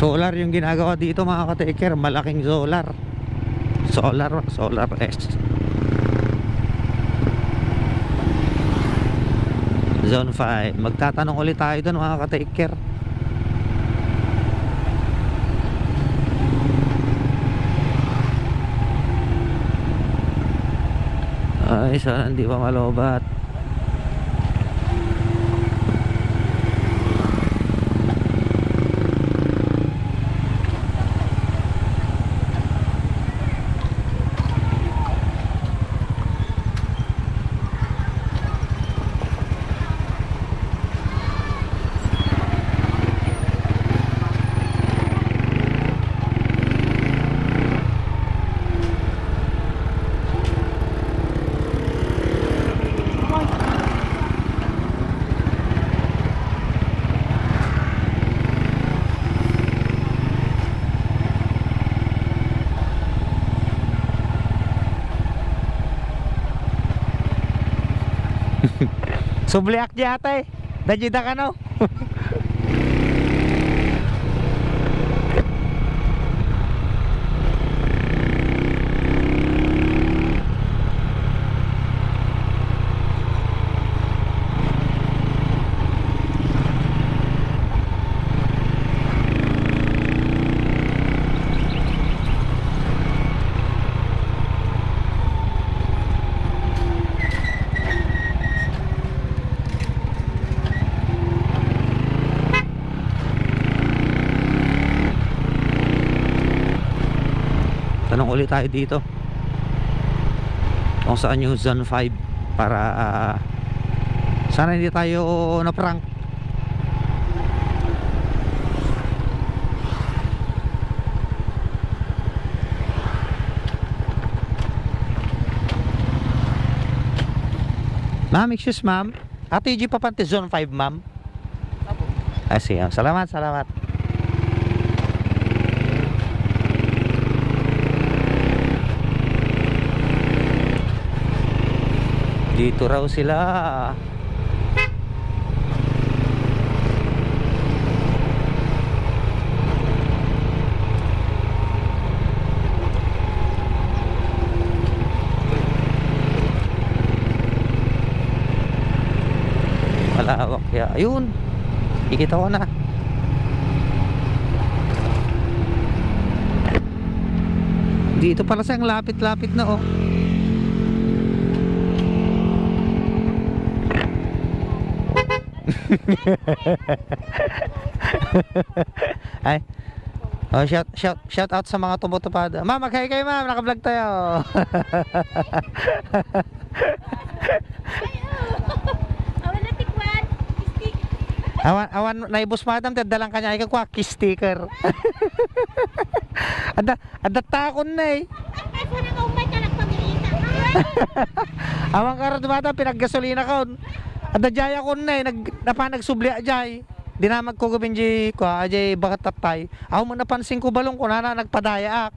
Solar yung ginagawa dito mga ka-taker. Malaking solar. Solar, solar S. Zone 5. Magtatanong ulit tayo doon mga ka-taker. Ay, sana hindi pa malobat. Subliak di ate. Dajida ka no? Tanong ulit tayo dito. Kung saan yung zone 5 para ah, sana hindi tayo na prank. Ma'am, excuse ma'am. Ate G papanti zone 5 ma'am. Ay, sige. Salamat, salamat. Dito raw sila. Malawak ya. Ayun. Ikita ko na. Dito pala sa lapit-lapit na oh. Ay. Oh, shout shout shout out sa mga tumutupad. Ma'am, mag-hi kayo, ma'am. Naka-vlog tayo. Awan awan awan naibos madam tadalang kanya ay kwa kiss sticker. ada ada takon na eh. Ay, sana ka ka karad madam pinaggasolina kon. Ada jaya kon na eh nag napa nagsubli ajay. Dinamag ko gabin ji ko ajay bakat tatay. Aw mo napansin ko balong ko na nagpadaya ak.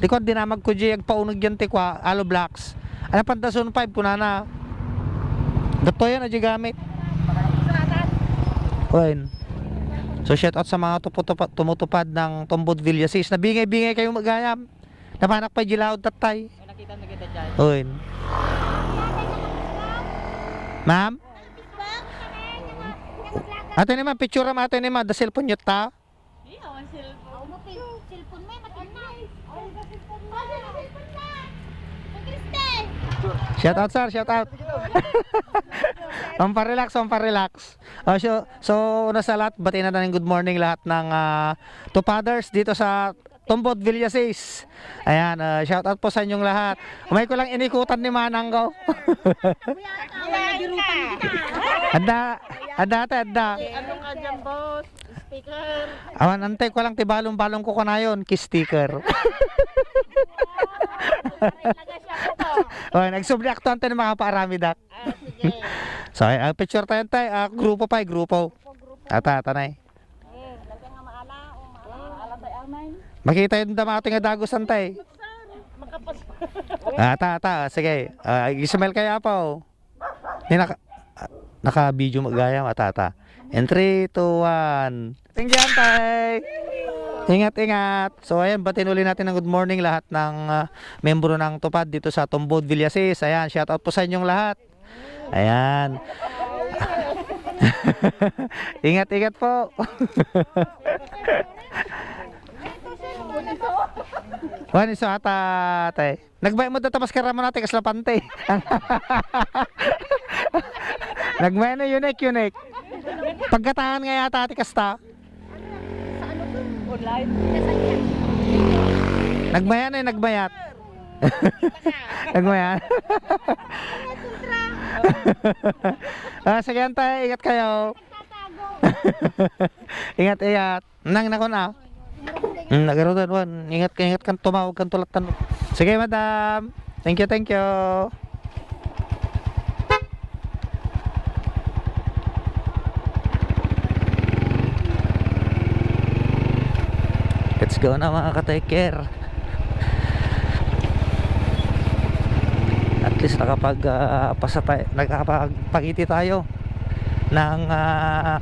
Di ko dinamag ko ji agpaunog yan ti kwa alo blocks. Ano pandason 5 ko na na. Dato yan ajay gamit. Oin. So shout out sa mga tuputupad, tumutupad ng Tombod Villa 6 na bingay-bingay kayong magayam. Napanak pa jilaod tatay. Na. Oin. Ma'am? Ate naman, picture mo ate naman, da cellphone nyo ta. Di, awan cellphone. Aw mo cellphone mo matina. Aw mo cellphone mo. cellphone na. Ang Kristen. Shout out sir, shout out. Pamparelax, pamparelax. Oh, so, so una sa lahat, batiin na ng good morning lahat ng uh, tupaders dito sa Tumbod Villa 6. Ayan, ah, shout out po sa inyong lahat. Umay ko lang inikutan ni Manang ko. Ada, ada ate, ada. Ano ka dyan, boss? Speaker. Awan, antay ko lang tibalong-balong ko kanayon, kiss sticker. Talaga siya to. oh, nagsubli akto ante ng mga paarami dak. Ah, sige. So, ay, ang picture tayo tay, ah, grupo pa, eh, grupo. Ata, tanay. Makita yung damato nga dagusan tay. Makapas. Ata, ata, sige. Ah, ismail kaya pa oh. Hindi naka, ah, naka-video magayam, ata, ata. And 3, 2, 1. Tingnan tay. Ingat, ingat. So ayan, batin uli natin ng good morning lahat ng ah, membro ng Tupad dito sa Tumbod Villasis. Ayan, shout out po sa inyong lahat. Ayan. ingat, ingat po. Wani so ata tay. Nagbay mo data maskara mo natin kaslapante. Nagbay na unique unique. Pagkatahan nga yata ati kasta. Online. Nagbayan eh, nagbayat. nagbayan. ah, sige antay, ingat kayo. ingat, ingat. Nang nako na. Hmm, nagaroon wan. Ingat ka, ingat kan tumawag kan tanong. Sige, madam. Thank you, thank you. Let's go na mga ka-take care. At least nakapag ah, pasa tayo, nakapagpangiti tayo ng ah,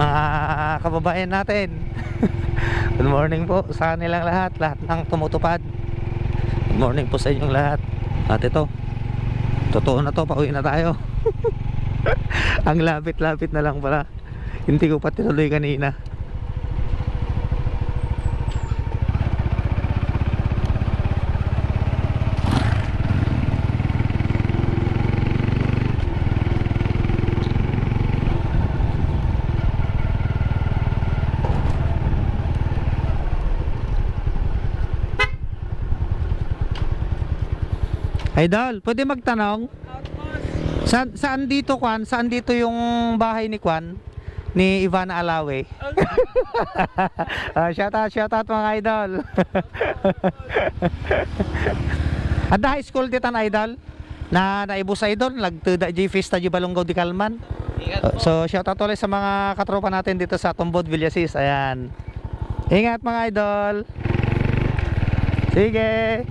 mga kababayan natin. Good morning po sa nilang lahat, lahat ng tumutupad. Good morning po sa inyong lahat. At ito, totoo na to, pauwi na tayo. Ang lapit-lapit na lang pala. Hindi ko pa tinuloy kanina. Idol, pwede magtanong? Sa, saan dito Kwan? Saan dito yung bahay ni Kwan? Ni Ivana Alawe. uh, shout out, shout out mga idol. At high school ditan idol na naibus idol nagtuda J Festa J Balonggaw di Kalman. Uh, so shout out ulit sa mga katropa natin dito sa Tumbod Villasis. Ayan. Ingat mga idol. Sige.